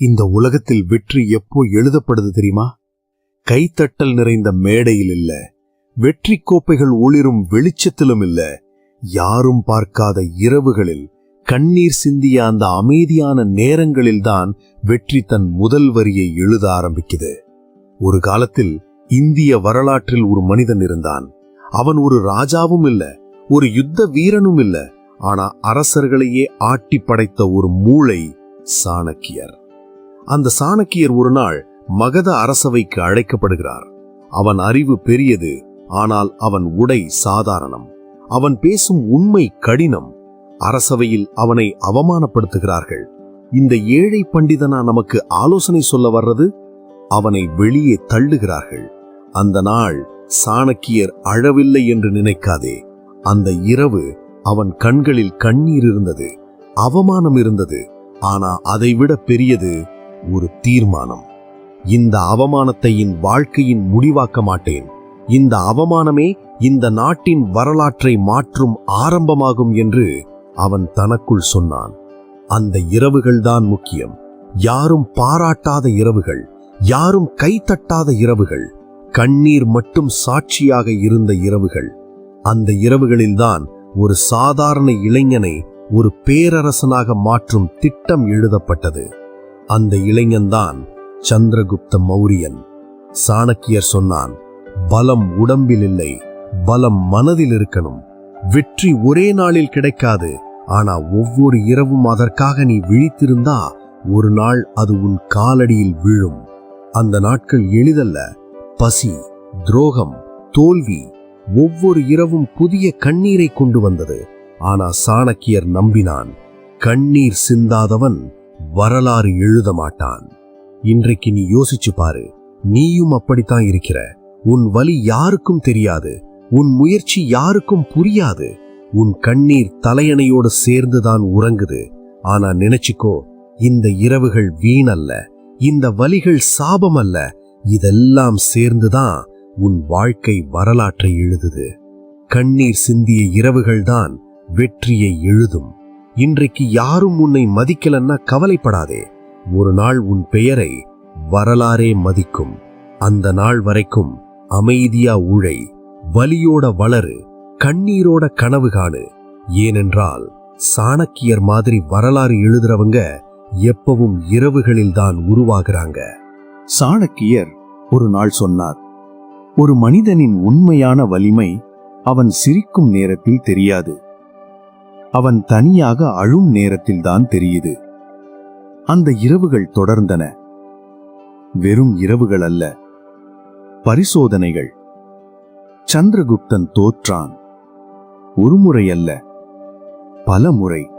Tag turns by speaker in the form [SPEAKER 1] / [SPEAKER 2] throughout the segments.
[SPEAKER 1] இந்த உலகத்தில் வெற்றி எப்போ எழுதப்படுது தெரியுமா? கைத்தட்டல் நிறைந்த மேடையில் இல்ல வெற்றி கோப்பைகள் ஒளிரும் வெளிச்சத்திலும் இல்ல யாரும் பார்க்காத இரவுகளில் கண்ணீர் சிந்திய அந்த அமைதியான நேரங்களில்தான் வெற்றி தன் முதல் வரியை எழுத ஆரம்பிக்குது. ஒரு காலத்தில் இந்திய வரலாற்றில் ஒரு மனிதன் இருந்தான். அவன் ஒரு ராஜாவும் இல்ல ஒரு யுத்த வீரனும் இல்ல ஆனா அரசர்களையே ஆட்டி படைத்த ஒரு மூளை சாணக்கியர். அந்த சாணக்கியர் ஒரு நாள் மகத அரசவைக்கு அழைக்கப்படுகிறார். அவன் அறிவு பெரியது ஆனால் அவன் உடை சாதாரணம். அவன் பேசும் உண்மை கடினம். அரசவையில் அவனை அவமானப்படுத்துகிறார்கள். இந்த ஏழை பண்டிதனா நமக்கு ஆலோசனை சொல்ல வர்றது? அவனை வெளியே தள்ளுகிறார்கள். அந்த நாள் சாணக்கியர் அழவில்லை என்று நினைக்காதே. அந்த இரவு அவன் கண்களில் கண்ணீர் இருந்தது. அவமானம் இருந்தது. ஆனா அதைவிட பெரியது ஒரு தீர்மானம். இந்த அவமானத்தை என் வாழ்க்கையின் முடிவாக்க மாட்டேன். இந்த அவமானமே இந்த நாட்டின் வரலாற்றை மாற்றும் ஆரம்பமாகும் என்று அவன் தனக்குள் சொன்னான். அந்த இரவுகள்தான் முக்கியம். யாரும் பாராட்டாத இரவுகள் யாரும் கைத்தட்டாத இரவுகள் கண்ணீர் மட்டும் சாட்சியாக இருந்த இரவுகள். அந்த இரவுகளில்தான் ஒரு சாதாரண இளைஞனை ஒரு பேரரசனாக மாற்றும் திட்டம் எழுதப்பட்டது. அந்த இளைஞன்தான் சந்திரகுப்த மௌரியன். சாணக்கியர் சொன்னான் பலம் உடம்பில் இல்லை பலம் மனதில் இருக்கணும். வெற்றி ஒரே நாளில் கிடைக்காது ஆனா ஒவ்வொரு இரவும் அதற்காக நீ விழித்திருந்தா ஒரு நாள் அது உன் காலடியில் விழும். அந்த நாட்கள் எளிதல்ல. பசி துரோகம் தோல்வி ஒவ்வொரு இரவும் புதிய கண்ணீரை கொண்டு வந்தது. ஆனா சாணக்கியர் நம்பினான் கண்ணீர் சிந்தாதவன் வரலாறு எழுத மாட்டான். இன்றைக்கு நீ யோசிச்சு பாரு நீயும் அப்படித்தான் இருக்கிற. உன் வலி யாருக்கும் தெரியாது உன் முயற்சி யாருக்கும் புரியாது. உன் கண்ணீர் தலையணையோடு சேர்ந்துதான் உறங்குது. ஆனா நினைச்சுக்கோ இந்த இரவுகள் வீணல்ல இந்த வலிகள் சாபம் அல்ல இதெல்லாம் சேர்ந்துதான் உன் வாழ்க்கை வரலாற்றை எழுதுது. கண்ணீர் சிந்திய இரவுகள்தான் வெற்றியை எழுதும். இன்றைக்கு யாரும் உன்னை மதிக்கலன்னா கவலைப்படாதே. ஒரு நாள் உன் பெயரை வரலாறே மதிக்கும். அந்த நாள் வரைக்கும் அமைதியா உழை வலியோட வளரு கண்ணீரோட கனவு காணு. ஏனென்றால் சாணக்கியர் மாதிரி வரலாறு எழுதுறவங்க எப்பவும் இரவுகளில் தான் உருவாகிறாங்க.
[SPEAKER 2] சாணக்கியர் ஒரு நாள் சொன்னார் ஒரு மனிதனின் உண்மையான வலிமை அவன் சிரிக்கும் நேரத்தில் தெரியாது. அவன் தனியாக அழும் நேரத்தில்தான் தெரியுது. அந்த இரவுகள் தொடர்ந்தன. வெறும் இரவுகள் அல்ல. பரிசோதனைகள். சந்திரகுப்தன் தோற்றான். ஒரு முறை அல்ல. பல முறை.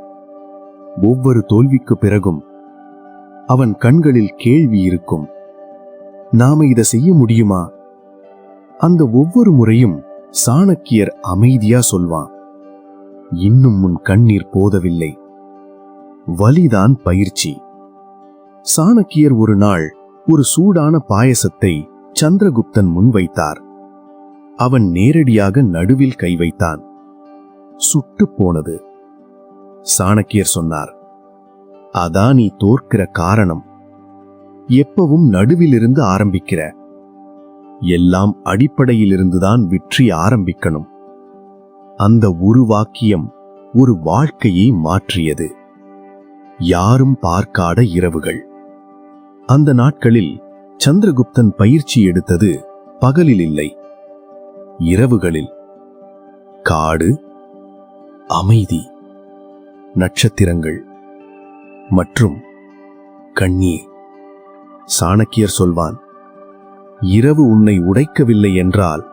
[SPEAKER 2] ஒவ்வொரு தோல்விக்கு பிறகும் அவன் கண்களில் கேள்வி இருக்கும். நாம இதை செய்ய முடியுமா? அந்த ஒவ்வொரு முறையும் சாணக்கியர் அமைதியா சொல்வான். இன்னும் உன் கண்ணீர் போதவில்லை. வலிதான் பயிற்சி. சாணக்கியர் ஒரு நாள் ஒரு சூடான பாயசத்தை சந்திரகுப்தன் முன்வைத்தார் அவன் நேரடியாக நடுவில் கை வைத்தான். சுட்டு போனது. சாணக்கியர் சொன்னார் அதான் நீ தோற்கிற காரணம். எப்பவும் நடுவிலிருந்து ஆரம்பிக்கிற. எல்லாம் அடிப்படையிலிருந்துதான் வெற்றி ஆரம்பிக்கணும். அந்த உருவாக்கியம் ஒரு வாழ்க்கையை மாற்றியது. யாரும் பார்க்காத இரவுகள். அந்த நாட்களில் சந்திரகுப்தன் பயிற்சி எடுத்தது பகலில் இல்லை. இரவுகளில். காடு அமைதி நட்சத்திரங்கள் மற்றும் கண்ணீர். சாணக்கியர் சொல்வான் இரவு உன்னை உடைக்கவில்லை என்றால்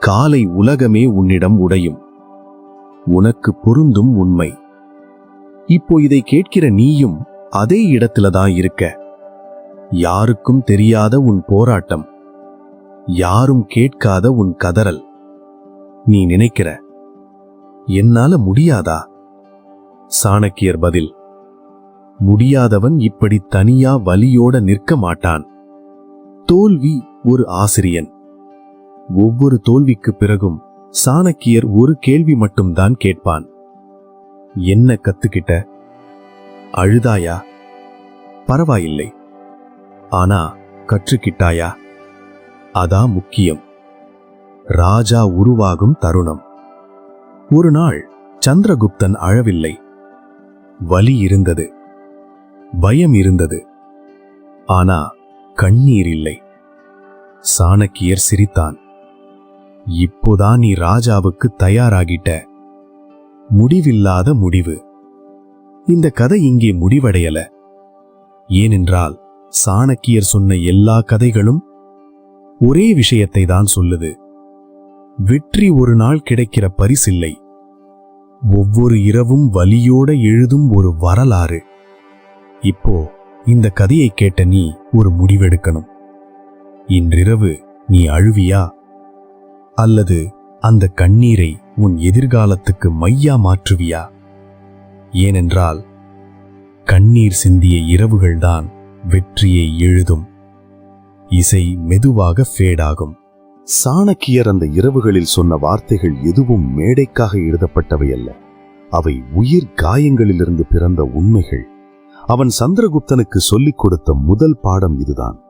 [SPEAKER 2] காலை உலகமே உன்னிடம் உடையும். உனக்கு பொருந்தும் உண்மை. இப்போ இதை கேட்கிற நீயும் அதே இடத்துலதான் இருக்க. யாருக்கும் தெரியாத உன் போராட்டம். யாரும் கேட்காத உன் கதறல். நீ நினைக்கிற என்னால முடியாதா? சாணக்கியர் பதில் முடியாதவன் இப்படி தனியா வலியோட நிற்க மாட்டான். தோல்வி ஒரு ஆசிரியன். ஒவ்வொரு தோல்விக்கு பிறகும் சாணக்கியர் ஒரு கேள்வி மட்டும்தான் கேட்பான். என்ன கத்துக்கிட்ட? அழுதாயா? பரவாயில்லை. ஆனா கற்றுக்கிட்டாயா? அதான் முக்கியம். ராஜா உருவாகும் தருணம். ஒரு நாள் சந்திரகுப்தன் அழவில்லை. வலி இருந்தது. பயம் இருந்தது. ஆனா கண்ணீர் இல்லை. சாணக்கியர் சிரித்தான். இப்போதான் நீ ராஜாவுக்கு தயாராகிட்ட. முடிவில்லாத முடிவு. இந்த கதை இங்கே முடிவடையல. ஏனென்றால் சாணக்கியர் சொன்ன எல்லா கதைகளும் ஒரே விஷயத்தை தான் சொல்லுது. வெற்றி ஒரு நாள் கிடைக்கிற பரிசில்லை. ஒவ்வொரு இரவும் வலியோட எழுதும் ஒரு வரலாறு. இப்போ இந்த கதையை கேட்ட நீ ஒரு முடிவெடுக்கணும். இன்றிரவு நீ அழுவியா? அல்லது அந்த கண்ணீரை உன் எதிர்காலத்துக்கு மையா மாற்றுவியா? ஏனென்றால் கண்ணீர் சிந்திய இரவுகள்தான் வெற்றியை எழுதும். இசை மெதுவாக ஃபேடாகும்
[SPEAKER 1] சாணக்கியர் அந்த இரவுகளில் சொன்ன வார்த்தைகள் எதுவும் மேடைக்காக எழுதப்பட்டவை அல்ல. அவை உயிர் காயங்களிலிருந்து பிறந்த உண்மைகள். அவன் சந்திரகுப்தனுக்கு சொல்லிக் கொடுத்த முதல் பாடம் இதுதான்.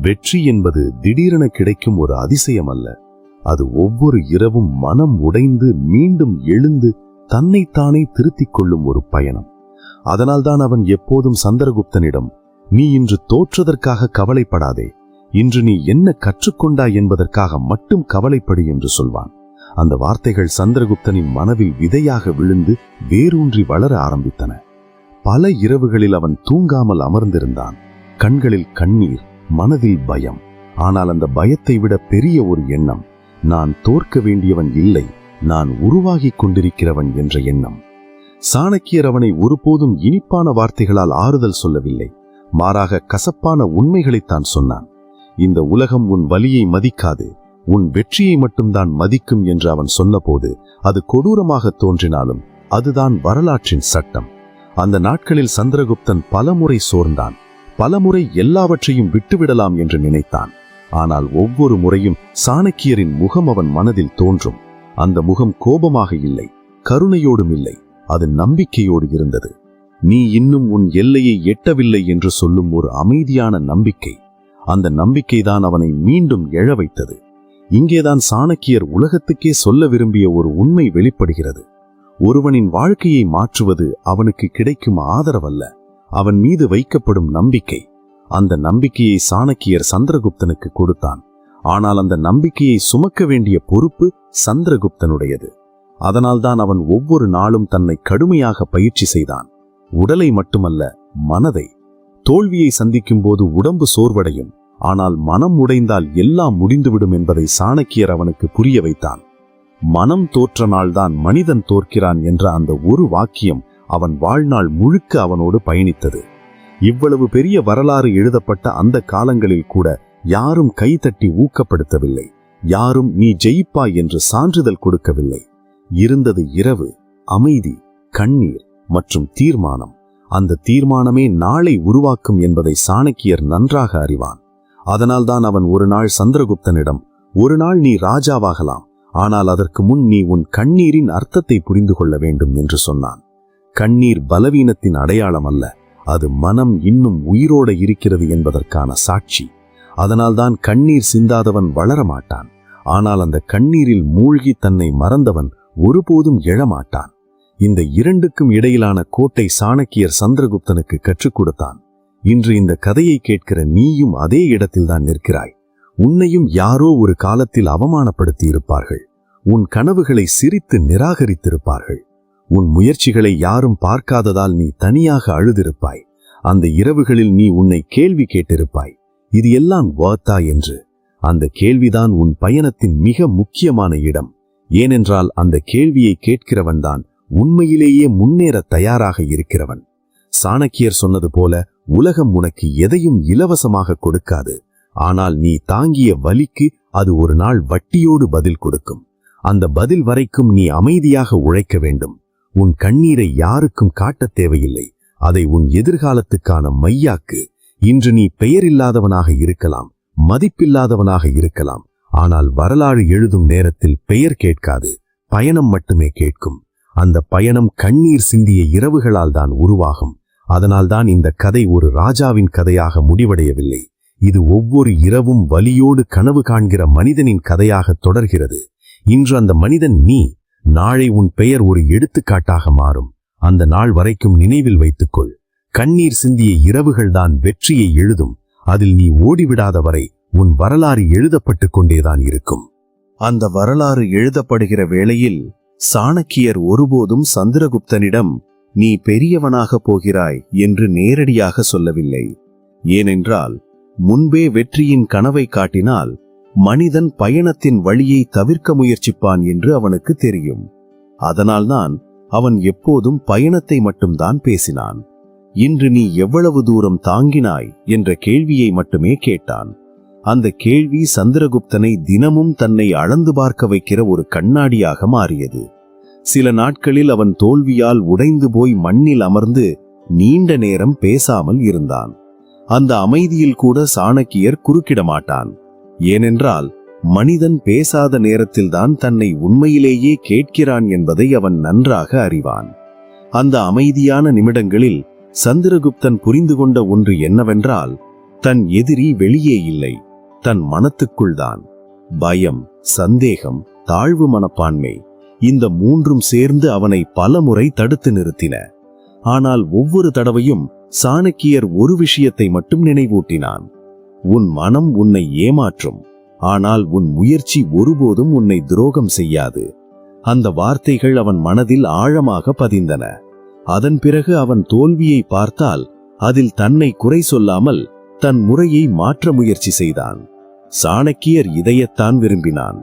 [SPEAKER 1] வெற்றி என்பது திடீரென கிடைக்கும் ஒரு அதிசயம் அல்ல. அது ஒவ்வொரு இரவும் மனம் உடைந்து மீண்டும் எழுந்து தன்னைத்தானே திருத்திக் கொள்ளும் ஒரு பயணம். அதனால்தான் அவன் எப்போதும் சந்திரகுப்தனிடம் நீ இன்று தோற்றதற்காக கவலைப்படாதே. இன்று நீ என்ன கற்றுக்கொண்டாய் என்பதற்காக மட்டும் கவலைப்படு என்று சொல்வான். அந்த வார்த்தைகள் சந்திரகுப்தனின் மனதில் விதையாக விழுந்து வேரூன்றி வளர ஆரம்பித்தன. பல இரவுகளில் அவன் தூங்காமல் அமர்ந்திருந்தான். கண்களில் கண்ணீர் மனதில் பயம். ஆனால் அந்த பயத்தை விட பெரிய ஒரு எண்ணம் நான் தோற்க வேண்டியவன் இல்லை நான் உருவாகிக் கொண்டிருக்கிறவன் என்ற எண்ணம். சாணக்கியர் அவனை ஒருபோதும் இனிப்பான வார்த்தைகளால் ஆறுதல் சொல்லவில்லை. மாறாக கசப்பான உண்மைகளைத்தான் சொன்னான். இந்த உலகம் உன் வலியை மதிக்காது உன் வெற்றியை மட்டும்தான் மதிக்கும் என்று அவன் சொன்னபோது அது கொடூரமாக தோன்றினாலும் அதுதான் வரலாற்றின் சட்டம். அந்த நாட்களில் சந்திரகுப்தன் பலமுறை சோர்ந்தான் பலமுறை எல்லாவற்றையும் விட்டுவிடலாம் என்று நினைத்தான். ஆனால் ஒவ்வொரு முறையும் சாணக்கியரின் முகம் அவன் மனதில் தோன்றும். அந்த முகம் கோபமாக இல்லை கருணையோடும் இல்லை அது நம்பிக்கையோடு இருந்தது. நீ இன்னும் உன் எல்லையை எட்டவில்லை என்று சொல்லும் ஒரு அமைதியான நம்பிக்கை அந்த நம்பிக்கைதான் அவனை மீண்டும் எழ வைத்தது. இங்கேதான் சாணக்கியர் உலகத்துக்கே சொல்ல விரும்பிய ஒரு உண்மை வெளிப்படுகிறது. ஒருவனின் வாழ்க்கையை மாற்றுவது அவனுக்கு கிடைக்கும் ஆதரவல்ல அவன் மீது வைக்கப்படும் நம்பிக்கை. அந்த நம்பிக்கையை சாணக்கியர் சந்திரகுப்தனுக்கு கொடுத்தான். ஆனால் அந்த நம்பிக்கையை சுமக்க வேண்டிய பொறுப்பு சந்திரகுப்தனுடையது. அதனால்தான் அவன் ஒவ்வொரு நாளும் தன்னை கடுமையாக பயிற்சி செய்தான். உடலை மட்டுமல்ல மனதை. தோல்வியை சந்திக்கும் போது உடம்பு சோர்வடையும். ஆனால் மனம் உடைந்தால் எல்லாம் முடிந்துவிடும் என்பதை சாணக்கியர் அவனுக்கு புரிய வைத்தான். மனம் தோற்ற நாள்தான் மனிதன் தோற்கிறான் என்ற அந்த ஒரு வாக்கியம் அவன் வாழ்நாள் முழுக்க அவனோடு பயணித்தது. இவ்வளவு பெரிய வரலாறு எழுதப்பட்ட அந்த காலங்களில் கூட யாரும் கைதட்டி ஊக்கப்படுத்தவில்லை. யாரும் நீ ஜெயிப்பாய் என்று சான்றிதழ் கொடுக்கவில்லை. இருந்தது இரவு அமைதி கண்ணீர் மற்றும் தீர்மானம். அந்த தீர்மானமே நாளை உருவாக்கும் என்பதை சாணக்கியர் நன்றாக அறிவான். அதனால்தான் அவன் ஒரு நாள் சந்திரகுப்தனிடம் ஒரு நாள் நீ ராஜாவாகலாம் ஆனால் அதற்கு முன் நீ உன் கண்ணீரின் அர்த்தத்தை புரிந்து கொள்ள வேண்டும் என்று சொன்னான். கண்ணீர் பலவீனத்தின் அடையாளம் அல்ல. அது மனம் இன்னும் உயிரோட இருக்கிறது என்பதற்கான சாட்சி. அதனால்தான் கண்ணீர் சிந்தாதவன் வளர மாட்டான் ஆனால் அந்த கண்ணீரில் மூழ்கி தன்னை மறந்தவன் ஒருபோதும் எழமாட்டான். இந்த இரண்டுக்கும் இடையிலான கோட்டை சாணக்கியர் சந்திரகுப்தனுக்கு கற்றுக் கொடுத்தான். இன்று இந்த கதையை கேட்கிற நீயும் அதே இடத்தில்தான் நிற்கிறாய். உன்னையும் யாரோ ஒரு காலத்தில் அவமானப்படுத்தி இருப்பார்கள் உன் கனவுகளை சிரித்து நிராகரித்திருப்பார்கள். உன் முயற்சிகளை யாரும் பார்க்காததால் நீ தனியாக அழுதிருப்பாய். அந்த இரவுகளில் நீ உன்னை கேள்வி கேட்டிருப்பாய். இது எல்லாம் வாத்தா என்று. அந்த கேள்விதான் உன் பயணத்தின் மிக முக்கியமான இடம். ஏனென்றால் அந்த கேள்வியை கேட்கிறவன்தான் உண்மையிலேயே முன்னேற தயாராக இருக்கிறவன். சாணக்கியர் சொன்னது போல உலகம் உனக்கு எதையும் இலவசமாக கொடுக்காது. ஆனால் நீ தாங்கிய வலிக்கு அது ஒரு நாள் வட்டியோடு பதில் கொடுக்கும். அந்த பதில் வரைக்கும் நீ அமைதியாக உழைக்க வேண்டும். உன் கண்ணீரை யாருக்கும் காட்டத் தேவையில்லை. அதை உன் எதிர்காலத்துக்கான மையாக்கு இன்று நீ பெயரில்லாதவனாக இருக்கலாம் மதிப்பில்லாதவனாக இருக்கலாம். ஆனால் வரலாறு எழுதும் நேரத்தில் பெயர் கேட்காது பயணம் மட்டுமே கேட்கும். அந்த பயணம் கண்ணீர் சிந்திய இரவுகளால் தான் உருவாகும்.
[SPEAKER 2] அதனால்தான் இந்த கதை ஒரு ராஜாவின் கதையாக முடிவடையவில்லை. இது ஒவ்வொரு இரவும் வலியோடு கனவு காண்கிற மனிதனின் கதையாக தொடர்கிறது. இன்று அந்த மனிதன் நீ நாளை உன் பெயர் ஒரு எடுத்துக்காட்டாக மாறும். அந்த நாள் வரைக்கும் நினைவில் வைத்துக்கொள். கண்ணீர் சிந்திய இரவுகள்தான் வெற்றியை எழுதும். அதில் நீ ஓடிவிடாத வரை உன் வரலாறு எழுதப்பட்டு கொண்டேதான் இருக்கும்.
[SPEAKER 1] அந்த வரலாறு எழுதப்படுகிற வேளையில் சாணக்கியர் ஒருபோதும் சந்திரகுப்தனிடம் நீ பெரியவனாக போகிறாய் என்று நேரடியாக சொல்லவில்லை. ஏனென்றால் முன்பே வெற்றியின் கனவை காட்டினால் மனிதன் பயணத்தின் வழியை தவிர்க்க முயற்சிப்பான் என்று அவனுக்கு தெரியும். அதனால்தான் அவன் எப்போதும் பயணத்தை மட்டும்தான் பேசினான். இன்று நீ எவ்வளவு தூரம் தாங்கினாய் என்ற கேள்வியை மட்டுமே கேட்டான். அந்த கேள்வி சந்திரகுப்தனை தினமும் தன்னை அளந்து பார்க்க வைக்கிற ஒரு கண்ணாடியாக மாறியது. சில நாட்களில் அவன் தோல்வியால் உடைந்து போய் மண்ணில் அமர்ந்து நீண்ட நேரம் பேசாமல் இருந்தான். அந்த அமைதியில் கூட சாணக்கியர் குறுக்கிட மாட்டான் ஏனென்றால் மனிதன் பேசாத நேரத்தில்தான் தன்னை உண்மையிலேயே கேட்கிறான் என்பதை அவன் நன்றாக அறிவான். அந்த அமைதியான நிமிடங்களில் சந்திரகுப்தன் புரிந்து கொண்ட ஒன்று என்னவென்றால் தன் எதிரி வெளியே இல்லை தன் மனத்துக்குள்தான் பயம் சந்தேகம் தாழ்வு மனப்பான்மை இந்த மூன்றும் சேர்ந்து அவனை பலமுறை தடுத்து நிறுத்தின. ஆனால் ஒவ்வொரு தடவையும் சாணக்கியர் ஒரு விஷயத்தை மட்டும் நினைவூட்டினான். உன் மனம் உன்னை ஏமாற்றும். ஆனால் உன் முயற்சி ஒருபோதும் உன்னை துரோகம் செய்யாது. அந்த வார்த்தைகள் அவன் மனதில் ஆழமாக பதிந்தன. அதன் பிறகு அவன் தோல்வியை பார்த்தால் அதில் தன்னை குறை சொல்லாமல் தன் முறையை மாற்ற முயற்சி செய்தான். சாணக்கியர் இதையத்தான் விரும்பினான்.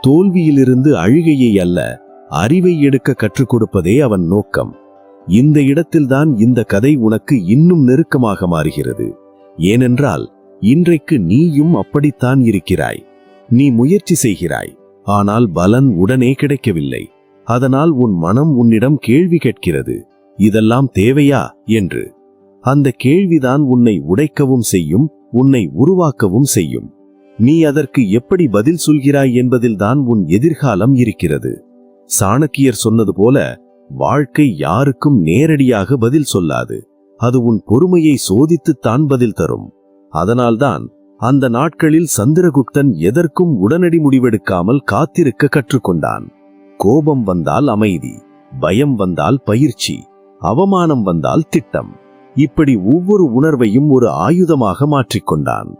[SPEAKER 1] தோல்வியிலிருந்து அழுகையை அல்ல அறிவை எடுக்க கற்றுக் கொடுப்பதே அவன் நோக்கம். இந்த இடத்தில்தான் இந்த கதை உனக்கு இன்னும் நெருக்கமாக மாறுகிறது. ஏனென்றால் இன்றைக்கு நீயும் அப்படித்தான் இருக்கிறாய். நீ முயற்சி செய்கிறாய். ஆனால் பலன் உடனே கிடைக்கவில்லை. அதனால் உன் மனம் உன்னிடம் கேள்வி கேட்கிறது. இதெல்லாம் தேவையா? என்று. அந்த கேள்விதான் உன்னை உடைக்கவும் செய்யும் உன்னை உருவாக்கவும் செய்யும். நீ அதற்கு எப்படி பதில் சொல்கிறாய் என்பதில்தான் உன் எதிர்காலம் இருக்கிறது. சாணக்கியர் சொன்னது போல வாழ்க்கை யாருக்கும் நேரடியாக பதில் சொல்லாது. அது உன் பொறுமையை சோதித்துத்தான் பதில் தரும். அதனால்தான் அந்த நாட்களில் சந்திரகுப்தன் எதற்கும் உடனடி முடிவெடுக்காமல் காத்திருக்க கற்றுக்கொண்டான். கோபம் வந்தால் அமைதி பயம் வந்தால் பயிற்சி அவமானம் வந்தால் திட்டம். இப்படி ஒவ்வொரு உணர்வையும் ஒரு ஆயுதமாக மாற்றிக்கொண்டான்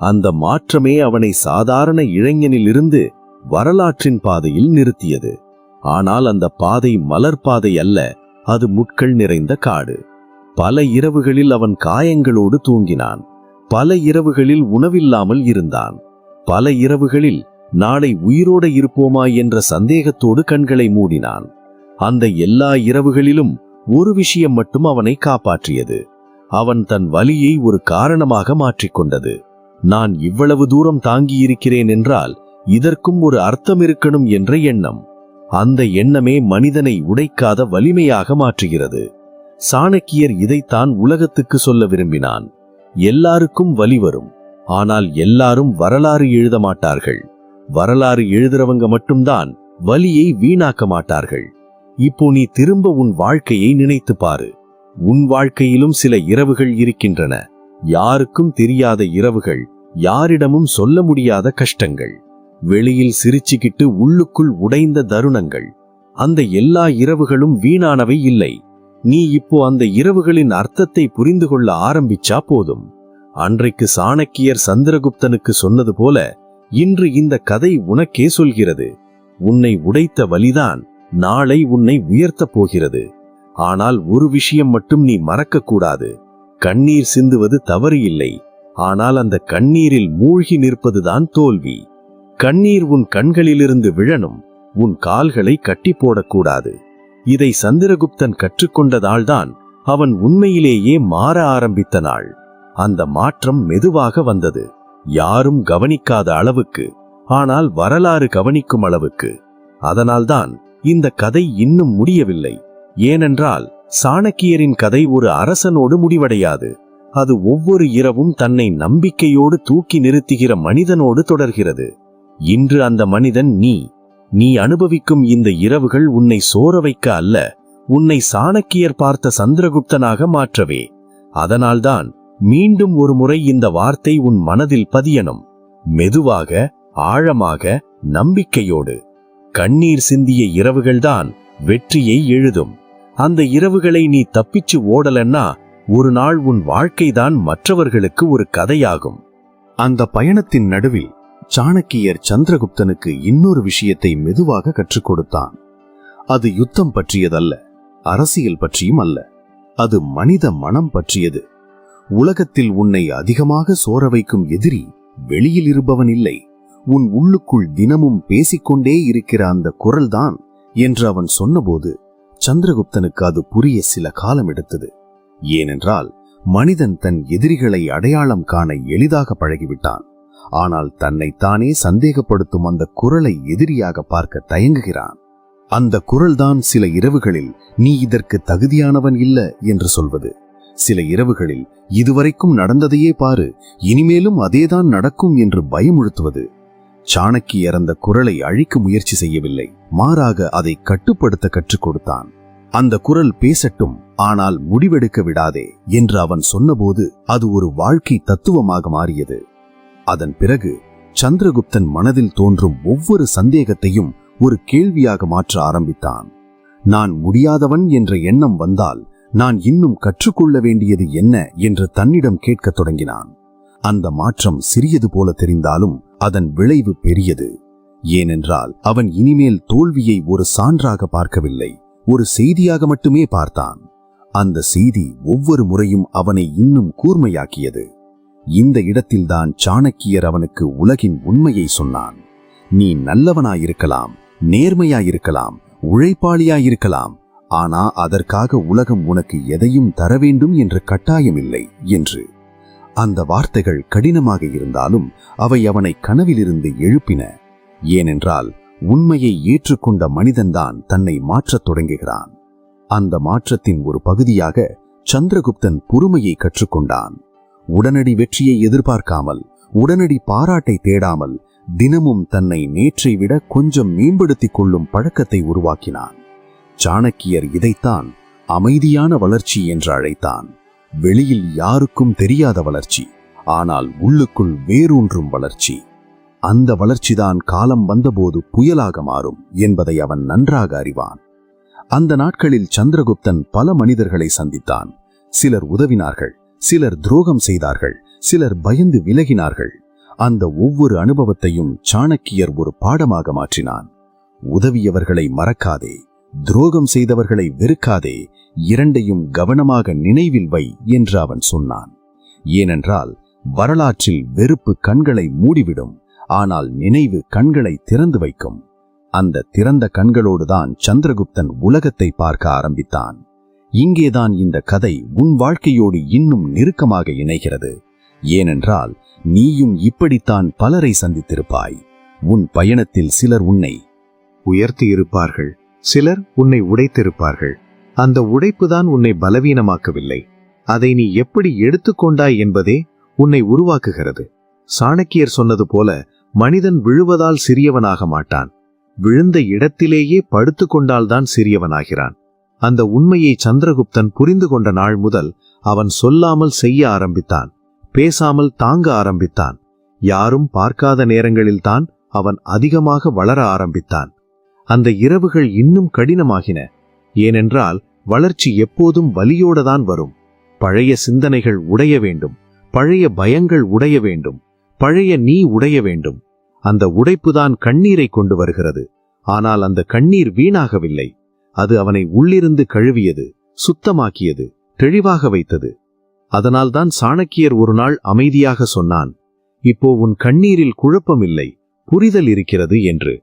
[SPEAKER 1] அந்த மாற்றமே அவனை சாதாரண இளைஞனிலிருந்து வரலாற்றின் பாதையில் நிறுத்தியது. ஆனால் அந்த பாதை மலர் பாதை அல்ல அது முட்கள் நிறைந்த காடு. பல இரவுகளில் அவன் காயங்களோடு தூங்கினான். பல இரவுகளில் உணவில்லாமல் இருந்தான். பல இரவுகளில் நாளை உயிரோட இருப்போமா என்ற சந்தேகத்தோடு கண்களை மூடினான். அந்த எல்லா இரவுகளிலும் ஒரு விஷயம் மட்டும் அவனை காப்பாற்றியது. அவன் தன் வலியை ஒரு காரணமாக மாற்றிக்கொண்டது. நான் இவ்வளவு தூரம் தாங்கியிருக்கிறேன் என்றால் இதற்கும் ஒரு அர்த்தம் இருக்கணும் என்ற எண்ணம். அந்த எண்ணமே மனிதனை உடைக்காத வலிமையாக மாற்றுகிறது. சாணக்கியர் இதைத்தான் உலகத்துக்கு சொல்ல விரும்பினான். எல்லாருக்கும் வலி வரும். ஆனால் எல்லாரும் வரலாறு எழுத மாட்டார்கள். வரலாறு எழுதுறவங்க மட்டும்தான் வலியை வீணாக்க மாட்டார்கள். இப்போ நீ திரும்ப உன் வாழ்க்கையை நினைத்து பாரு. உன் வாழ்க்கையிலும் சில இரவுகள் இருக்கின்றன. யாருக்கும் தெரியாத இரவுகள் யாரிடமும் சொல்ல முடியாத கஷ்டங்கள். வெளியில் சிரிச்சுக்கிட்டு உள்ளுக்குள் உடைந்த தருணங்கள். அந்த எல்லா இரவுகளும் வீணானவை இல்லை. நீ இப்போ அந்த இரவுகளின் அர்த்தத்தை புரிந்து கொள்ள ஆரம்பிச்சா போதும். அன்றைக்கு சாணக்கியர் சந்திரகுப்தனுக்கு சொன்னது போல இன்று இந்த கதை உனக்கே சொல்கிறது. உன்னை உடைத்த வலிதான் நாளை உன்னை உயர்த்தப் போகிறது. ஆனால் ஒரு விஷயம் மட்டும் நீ மறக்கக்கூடாது கண்ணீர் சிந்துவது தவறு இல்லை ஆனால் அந்த கண்ணீரில் மூழ்கி நிற்பதுதான் தோல்வி. கண்ணீர் உன் கண்களிலிருந்து விழணும். உன் கால்களை கட்டி போடக்கூடாது. இதை சந்திரகுப்தன் கற்றுக்கொண்டதால்தான் அவன் உண்மையிலேயே மாற ஆரம்பித்த நாள். அந்த மாற்றம் மெதுவாக வந்தது. யாரும் கவனிக்காத அளவுக்கு ஆனால் வரலாறு கவனிக்கும் அளவுக்கு. அதனால்தான் இந்த கதை இன்னும் முடியவில்லை. ஏனென்றால் சாணக்கியரின் கதை ஒரு அரசனோடு முடிவடையாது. அது ஒவ்வொரு இரவும் தன்னை நம்பிக்கையோடு தூக்கி நிறுத்துகிற மனிதனோடு தொடர்கிறது. இன்று அந்த மனிதன் நீ நீ அனுபவிக்கும் இந்த இரவுகள் உன்னை சோர வைக்க அல்ல
[SPEAKER 2] உன்னை சாணக்கியர் பார்த்த சந்திரகுப்தனாக மாற்றவே. அதனால்தான் மீண்டும் ஒரு முறை இந்த வார்த்தை உன் மனதில் பதியணும். மெதுவாக ஆழமாக நம்பிக்கையோடு. கண்ணீர் சிந்திய இரவுகள்தான் வெற்றியை எழுதும். அந்த இரவுகளை நீ தப்பிச்சு ஓடலன்னா ஒரு நாள் உன் வாழ்க்கைதான் மற்றவர்களுக்கு ஒரு கதையாகும்.
[SPEAKER 1] அந்த பயணத்தின் நடுவில் சாணக்கியர் சந்திரகுப்தனுக்கு இன்னொரு விஷயத்தை மெதுவாக கற்றுக் கொடுத்தான். அது யுத்தம் பற்றியதல்ல அரசியல் பற்றியும் அல்ல. அது மனித மனம் பற்றியது. உலகத்தில் உன்னை அதிகமாக சோர வைக்கும் எதிரி வெளியில் இருப்பவன் இல்லை. உன் உள்ளுக்குள் தினமும் பேசிக்கொண்டே இருக்கிற அந்த குரல்தான் என்று அவன் சொன்னபோது சந்திரகுப்தனுக்கு அது புரிய சில காலம் எடுத்தது. ஏனென்றால் மனிதன் தன் எதிரிகளை அடையாளம் காண எளிதாக பழகிவிட்டான். ஆனால் தன்னைத்தானே சந்தேகப்படுத்தும் அந்த குரலை எதிரியாக பார்க்க தயங்குகிறான். அந்த குரல்தான் சில இரவுகளில் நீ இதற்கு தகுதியானவன் இல்ல என்று சொல்வது. சில இரவுகளில் இதுவரைக்கும் நடந்ததையே பாரு இனிமேலும் அதேதான் நடக்கும் என்று பயமுறுத்துவது. சாணக்கியர் அந்த குரலை அழிக்க முயற்சி செய்யவில்லை. மாறாக அதை கட்டுப்படுத்த கற்றுக் கொடுத்தான். அந்த குரல் பேசட்டும் ஆனால் முடிவெடுக்க விடாதே என்று அவன் சொன்னபோது அது ஒரு வாழ்க்கை தத்துவமாக மாறியது. அதன் பிறகு சந்திரகுப்தன் மனதில் தோன்றும் ஒவ்வொரு சந்தேகத்தையும் ஒரு கேள்வியாக மாற்ற ஆரம்பித்தான். நான் முடியாதவன் என்ற எண்ணம் வந்தால் நான் இன்னும் கற்றுக்கொள்ள வேண்டியது என்ன என்று தன்னிடம் கேட்கத் தொடங்கினான். அந்த மாற்றம் சிறியது போல தெரிந்தாலும் அதன் விளைவு பெரியது. ஏனென்றால் அவன் இனிமேல் தோல்வியை ஒரு சான்றாக பார்க்கவில்லை ஒரு செய்தியாக மட்டுமே பார்த்தான். அந்த செய்தி ஒவ்வொரு முறையும் அவனை இன்னும் கூர்மையாக்கியது. இந்த இடத்தில்தான் சாணக்கியர் அவனுக்கு உலகின் உண்மையை சொன்னான். நீ நல்லவனாயிருக்கலாம் நேர்மையாயிருக்கலாம் உழைப்பாளியாயிருக்கலாம் ஆனா அதற்காக உலகம் உனக்கு எதையும் தர வேண்டும் என்ற கட்டாயமில்லை என்று. அந்த வார்த்தைகள் கடினமாக இருந்தாலும் அவை அவனை கனவிலிருந்து எழுப்பின. ஏனென்றால் உண்மையை ஏற்றுக்கொண்ட மனிதன்தான் தன்னை மாற்றத் தொடங்குகிறான். அந்த மாற்றத்தின் ஒரு பகுதியாக சந்திரகுப்தன் பொறுமையை கற்றுக்கொண்டான். உடனடி வெற்றியை எதிர்பார்க்காமல் உடனடி பாராட்டை தேடாமல் தினமும் தன்னை நேற்றை விட கொஞ்சம் மேம்படுத்திக் கொள்ளும் பழக்கத்தை உருவாக்கினான். சாணக்கியர் இதைத்தான் அமைதியான வளர்ச்சி என்று அழைத்தான். வெளியில் யாருக்கும் தெரியாத வளர்ச்சி ஆனால் உள்ளுக்குள் வேரூன்றும் வளர்ச்சி. அந்த வளர்ச்சிதான் காலம் வந்தபோது புயலாக மாறும் என்பதை அவன் நன்றாக அறிவான். அந்த நாட்களில் சந்திரகுப்தன் பல மனிதர்களை சந்தித்தான். சிலர் உதவினார்கள் சிலர் துரோகம் செய்தார்கள் சிலர் பயந்து விலகினார்கள். அந்த ஒவ்வொரு அனுபவத்தையும் சாணக்கியர் ஒரு பாடமாக மாற்றினான். உதவியவர்களை மறக்காதே துரோகம் செய்தவர்களை வெறுக்காதே இரண்டையும் கவனமாக நினைவில் வை என்று அவன் சொன்னான். ஏனென்றால் வரலாற்றில் வெறுப்பு கண்களை மூடிவிடும் ஆனால் நினைவு கண்களை திறந்து வைக்கும். அந்த திறந்த கண்களோடுதான் சந்திரகுப்தன் உலகத்தை பார்க்க ஆரம்பித்தான். இங்கேதான் இந்த கதை உன் வாழ்க்கையோடு இன்னும் நெருக்கமாக இணைகிறது. ஏனென்றால் நீயும் இப்படித்தான் பலரை சந்தித்திருப்பாய். உன் பயணத்தில் சிலர் உன்னை
[SPEAKER 3] உயர்த்தி இருப்பார்கள் சிலர் உன்னை உடைத்திருப்பார்கள். அந்த உடைப்புதான் உன்னை பலவீனமாக்கவில்லை. அதை நீ எப்படி எடுத்துக்கொண்டாய் என்பதே உன்னை உருவாக்குகிறது. சாணக்கியர் சொன்னது போல மனிதன் விழுவதால் சிறியவனாக மாட்டான். விழுந்த இடத்திலேயே படுத்து கொண்டால்தான் சிறியவனாகிறான். அந்த உண்மையை சந்திரகுப்தன் புரிந்து கொண்ட நாள் முதல் அவன் சொல்லாமல் செய்ய ஆரம்பித்தான் பேசாமல் தாங்க ஆரம்பித்தான். யாரும் பார்க்காத நேரங்களில்தான் அவன் அதிகமாக வளர ஆரம்பித்தான். அந்த இரவுகள் இன்னும் கடினமாகின ஏனென்றால் வளர்ச்சி எப்போதும் வலியோடதான் வரும். பழைய சிந்தனைகள் உடைய வேண்டும் பழைய பயங்கள் உடைய வேண்டும் பழைய நீ உடைய வேண்டும். அந்த உடைப்புதான் கண்ணீரை கொண்டு வருகிறது ஆனால் அந்த கண்ணீர் வீணாகவில்லை. அது அவனை உள்ளிருந்து கழுவியது சுத்தமாக்கியது தெளிவாக வைத்தது. அதனால்தான் சாணக்கியர் ஒரு நாள் அமைதியாக சொன்னான் இப்போ உன் கண்ணீரில் குழப்பமில்லை புரிதல் இருக்கிறது என்று.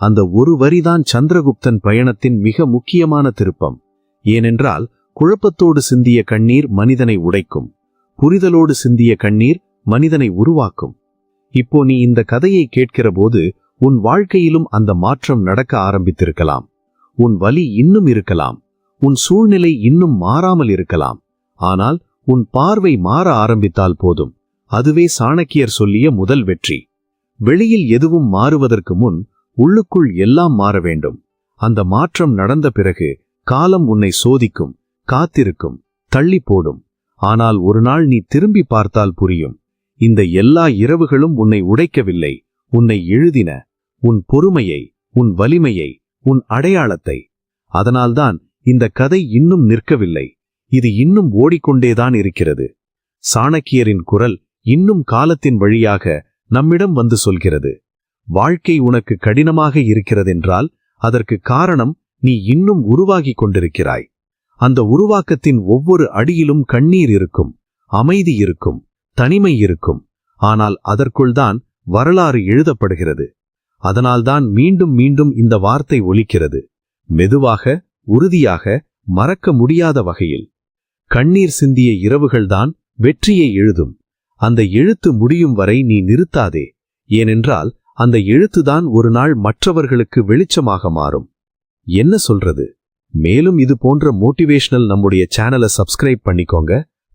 [SPEAKER 3] அந்த ஒரு வரிதான் சந்திரகுப்தன் பயணத்தின் மிக முக்கியமான திருப்பம். ஏனென்றால் குழப்பத்தோடு சிந்திய கண்ணீர் மனிதனை உடைக்கும் புரிதலோடு சிந்திய கண்ணீர் மனிதனை உருவாக்கும். இப்போ நீ இந்த கதையை கேட்கிற போது உன் வாழ்க்கையிலும் அந்த மாற்றம் நடக்க ஆரம்பித்திருக்கலாம். உன் வலி இன்னும் இருக்கலாம். உன் சூழ்நிலை இன்னும் மாறாமல் இருக்கலாம். ஆனால் உன் பார்வை மாற ஆரம்பித்தால் போதும். அதுவே சாணக்கியர் சொல்லிய முதல் வெற்றி. வெளியில் எதுவும் மாறுவதற்கு முன் உள்ளுக்குள் எல்லாம் மாற வேண்டும். அந்த மாற்றம் நடந்த பிறகு காலம் உன்னை சோதிக்கும் காத்திருக்கும் தள்ளி போடும். ஆனால் ஒரு நாள் நீ திரும்பி பார்த்தால் புரியும். இந்த எல்லா இரவுகளும் உன்னை உடைக்கவில்லை. உன்னை எழுதின உன் பொறுமையை உன் வலிமையை உன் அடையாளத்தை. அதனால்தான் இந்த கதை இன்னும் நிற்கவில்லை. இது இன்னும் ஓடிக்கொண்டேதான் இருக்கிறது. சாணக்கியரின் குரல் இன்னும் காலத்தின் வழியாக நம்மிடம் வந்து சொல்கிறது. வாழ்க்கை உனக்கு கடினமாக இருக்கிறதென்றால் அதற்கு காரணம் நீ இன்னும் உருவாகிக் கொண்டிருக்கிறாய். அந்த உருவாக்கத்தின் ஒவ்வொரு அடியிலும் கண்ணீர் இருக்கும் அமைதி இருக்கும் தனிமை இருக்கும். ஆனால் அதற்குள்தான் வரலாறு எழுதப்படுகிறது. அதனால்தான் மீண்டும் மீண்டும் இந்த வார்த்தை ஒலிக்கிறது. மெதுவாக உறுதியாக மறக்க முடியாத வகையில். கண்ணீர் சிந்திய இரவுகள்தான் வெற்றியை எழுதும். அந்த எழுத்து முடியும் வரை நீ நிறுத்தாதே. ஏனென்றால் அந்த எழுத்துதான் ஒரு நாள் மற்றவர்களுக்கு வெளிச்சமாக மாறும். என்ன சொல்றது? மேலும் இது போன்ற மோட்டிவேஷனல் நம்முடைய சேனலை சப்ஸ்கிரைப் பண்ணிக்கோங்க.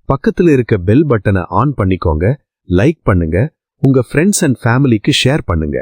[SPEAKER 3] பக்கத்துல இருக்க பெல் பட்டனை ஆன் பண்ணிக்கோங்க. லைக் பண்ணுங்க. உங்க ஃப்ரெண்ட்ஸ் அண்ட் ஃபேமிலிக்கு ஷேர் பண்ணுங்க.